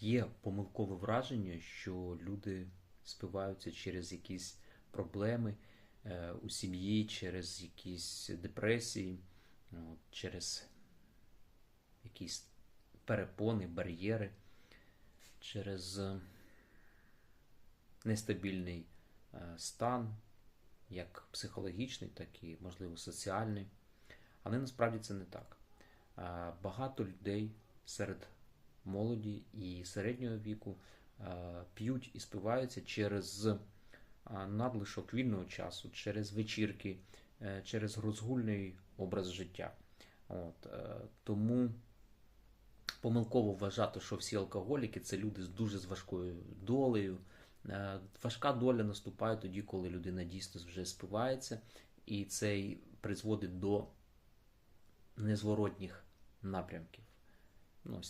є помилкове враження, що люди спиваються через якісь проблеми е, у сім'ї, через якісь депресії, через якісь перепони, бар'єри, через е, нестабільний е, стан, як психологічний, так і, можливо, соціальний. Але насправді це не так. Багато людей серед молоді і середнього віку п'ють і спиваються через надлишок вільного часу, через вечірки, е, через розгульний образ життя. От, е, тому помилково вважати, що всі алкоголіки це люди з дуже з важкою долею. Е, Важка доля наступає тоді, коли людина дійсно вже спивається, і це призводить до незворотніх напрямків. Ну,